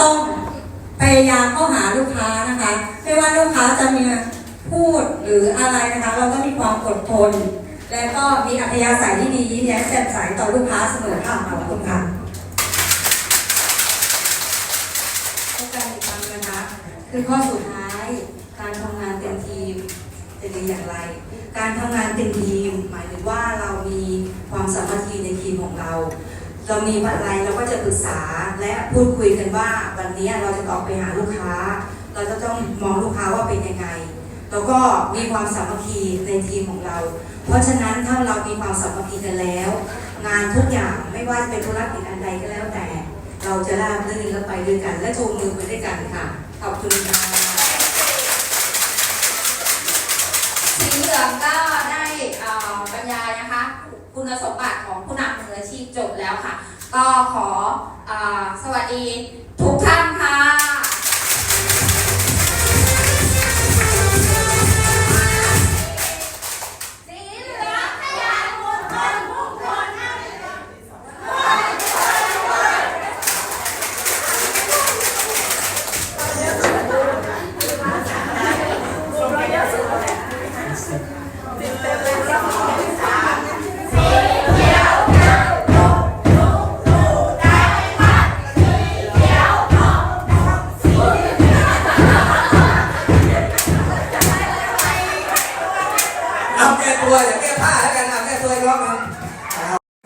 ต้องพยายามเข้าหาลูกค้านะคะ ไม่ว่าลูกค้าจะมีพูดหรืออะไรนะคะ เราก็มีความอดทน และก็มีอัธยาศัยที่ดียิ้มแย้มแจ่มใสต่อลูกค้าเสมอค่ะขอบคุณค่ะกันอีกครั้งนะคะ คือข้อสุดท้ายการทำงานเป็นทีมเป็นอย่างไร การทำงานเป็นทีม หมายถึงว่าเรามีความสามัคคีในทีมของเรา เรามีอะไรเราก็จะปรึกษาและพูดคุยกันว่าวันนี้เราจะออกไปหาลูกค้า เราจะต้องมองลูกค้าว่าเป็นยังไง แล้วก็มีความสามัคคีในทีมของเรา เพราะฉะนั้นถ้าเรามีความสามัคคีกันแล้ว งานทุกอย่างไม่ว่าจะเป็นธุรกิจอันใดก็แล้วแต่ เราจะราบรื่นและไปด้วยกัน และจูงมือไปด้วยกันค่ะขอบคุณค่ะสีเหลืองก็ไคุณสมบัติของผู้นำมืออาชีพจบแล้วค่ะ ก็ขออสวัสดีทุกท่านค่ะ เอาแก้ตัวอีกรอบนึง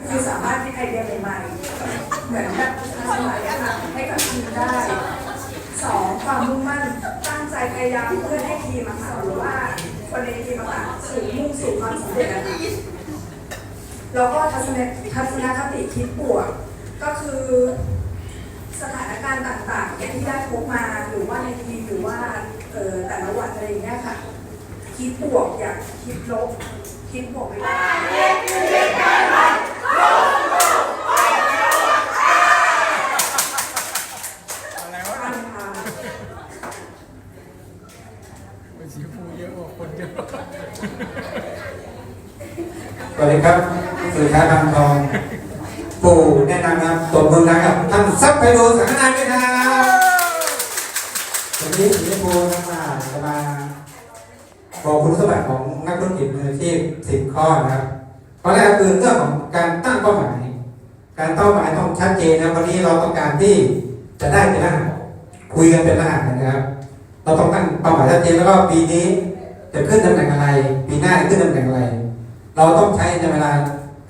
คือสามารถคิดไอเดียใหม่ๆเหมือนแบบทันสมัยอะค่ะให้กับทีมได้สองความมุ่งมั่นตั้งใจพยายามเพื่อให้ทีมอะค่ะหรือว่าคนในทีมอะค่ะสู่มุ่งสู่ความสำเร็จอะคะแล้วก็ทัศนทัศนคติคิดบวกก็คือสถานการณ์ต่างๆอย่างที่ได้พบมาหรือว่าในทีมหรือว่าแต่ละวันอะไรอย่างเงี้ยค่ะ คิดบวกอย่าคิดลบ คิดบวกไปก่อนอะไรวะทางทางเป็นสีฟูเยอะกว่าคนเยอะสวัสดีครับสื่อค้าทางทองปู่แนะนำนะครับตบมือนะครับท่านซับไปดูสังฆทานด้วยครับวันนี้สีชมพูนะครับจะมาบอกคุณสมบัติของนักธุรกิจมืออาชีพสิบข้อนะครับข้อแรกคือเรื่อง ของการตั้งเป้าหมาย การเป้าหมายต้องชัดเจนนะวันนี้เราต้องการที่จะได้เป็นรหัสคุยกันเป็นรหัสนะครับ เราต้องตั้งเป้าหมายชัดเจนแล้วก็ปีนี้จะขึ้นตำแหน่งอะไร ปีหน้าจะขึ้นตำแหน่งอะไร เราต้องใช้ในเวลา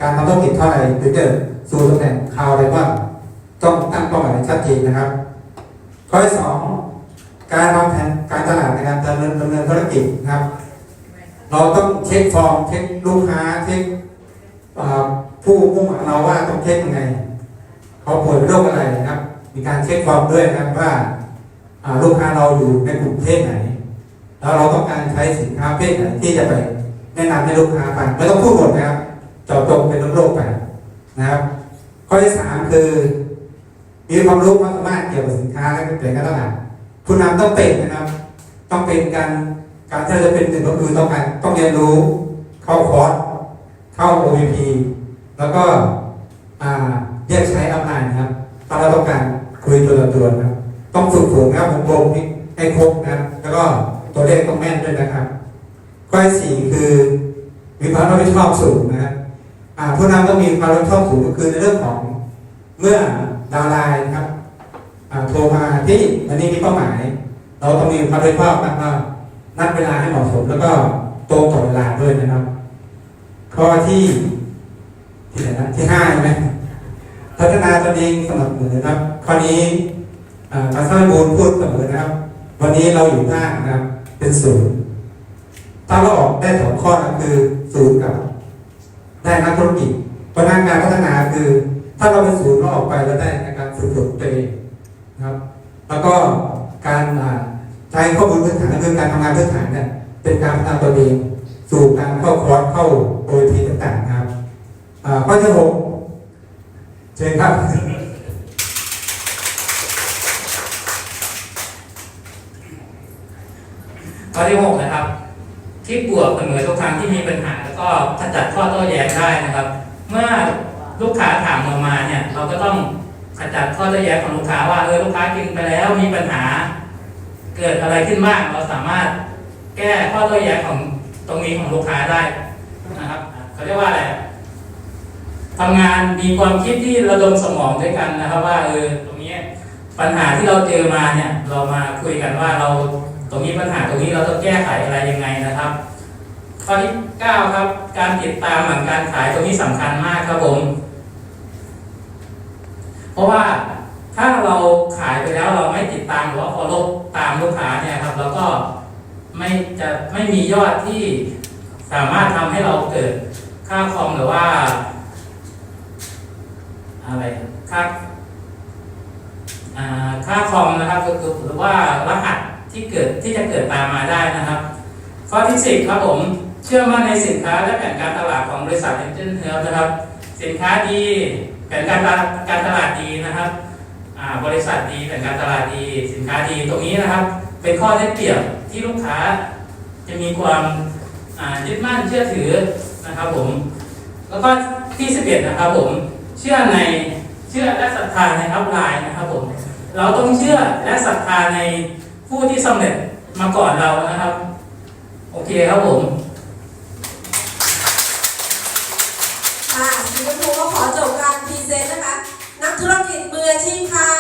การทำธุรกิจเท่าไหร่ถึงจะสู่ตำแหน่งคราวอะไรบ้างต้องตั้งเป้าหมายชัดเจนนะครับ ข้อที่สองการวางแผนการตลาดในการดำเนินดำเนินธุรกิจนะครับ เราต้องเช็คฟอร์มเช็คลูกค้าเช็ค อ่าผู้มุ่งหมาเราว่าต้องเช็คยังไงเขาป่วยเป็นโรคอะไรนะครับ มีการเช็คฟอร์มด้วยนะครับว่าลูกค้าเราอยู่ในกลุ่มเพศไหน แล้วเราต้องการใช้สินค้าเพศไหนที่จะไปแนะนำให้ลูกค้าฟังไม่ต้องพูดหมดนะครับเจาะจงเป็นโรคไปนะครับ ข้อที่สามคือ มีความรู้ความสามารถเกี่ยวกับสินค้าและเป็นการตลาดผู้นำต้องเป็นนะครับ ต้องเป็นการการที่จะเป็นหนึ่งก็คือต้องการต้องเรียนรู้เข้าคอร์ส เข้า OVP แล้วก็แยกใช้อำนาจนะครับถ้าเราต้องการคุยตัวต่อตัวนะครับ ต้องฝึกฝนนะครับวงกลมให้ครบนะครับแล้วก็ตัวเลขต้องแม่นด้วยนะครับข้อที่สี่คือมีความรับผิดชอบสูงนะครับผู้นำต้องมีความรับผิดชอบสูงก็คือในเรื่องของเมื่อดาวไลน์นะครับโทรมาที่วันนี้มีเป้าหมาย เราต้องมีความรับผิดชอบนะว่านัดเวลาให้เหมาะสม แล้วก็ตรงต่อเวลาด้วยนะครับ ข้อที่ที่ไหนนะที่ห้าใช่ไหมพัฒนาตนเองสนับสนุนนะครับ ข้อนี้อาภาษาบูลพูดเสมอนะครับ วันนี้เราอยู่ข้านะครับ เป็นศูนย์ถ้าเราออกได้สองข้อก็คือศูนย์กับ ได้นักธุรกิจพนั้นการพัฒนาคือ ถ้าเราเป็นศูนย์เราออกไปแล้วได้ในการฝึกฝนตัวเองนะครับ แล้วก็การใช้ข้อมูลพื้นฐานคือการทำงานพื้นฐานเนี่ยเป็นการพัฒนาตัวเองสู่การเข้าคอร์สเข้า โอทีต่างๆนะครับข้อที่หกเชิญครับ ข้อที่หกนะครับ คิดบวกเสมอทุกครั้งที่มีปัญหา แล้วก็ขจัดข้อโต้แย้งได้นะครับ เมื่อลูกค้าถามเรามาเนี่ย เราก็ต้องขจัดข้อโต้แย้งของลูกค้าว่าเออลูกค้ากินไปแล้วมีปัญหา เกิดอะไรขึ้นบ้างเราสามารถแก้ข้อโต้แย้งของตรงนี้ของลูกค้าได้ เขาเรียกว่าอะไรทำงานมีความคิดที่ระดมสมองด้วยกันนะครับ ว่าเออตรงนี้ปัญหาที่เราเจอมาเนี่ย เรามาคุยกันว่าเราตรงนี้ปัญหาตรงนี้เราต้องแก้ไขอะไรยังไงนะครับข้อที่9ครับ การติดตามหลังการขายตรงนี้สำคัญมากครับผม เพราะว่าถ้าเราขายไปแล้วเราไม่ติดตามหรือว่า follow ตามลูกค้าเนี่ยครับเราก็ไม่จะไม่มียอดที่สามารถทำให้เราเกิด ค่าคอมหรือว่า อะไรค่าค่าคอมนะครับก็คือหรือว่ารหัสที่เกิดที่จะเกิดตามมาได้นะครับ ข้อที่สิครับผม เชื่อมั่นในสินค้าและแผนการตลาดของบริษัทเอ็นเจนเฮลนะครับ สินค้าดีแผนการตลาดการตลาดดีนะครับบริษัทดีแผนการตลาดดี สินค้าดีตรงนี้นะครับ เป็นข้อได้เปรียบที่ลูกค้าจะมีความยึดมั่นเชื่อถือ นะครับผม แล้วก็ที่สิบเอ็ดนะครับผม เชื่อในเชื่อและศรัทธาในอัพไลน์นะครับผม เราต้องเชื่อและศรัทธาในผู้ที่สำเร็จมาก่อนเรานะครับ โอเคครับผมค่ะสีชมพูก็ขอจบการพรีเซนต์นะคะ นักธุรกิจมืออาชีพค่ะ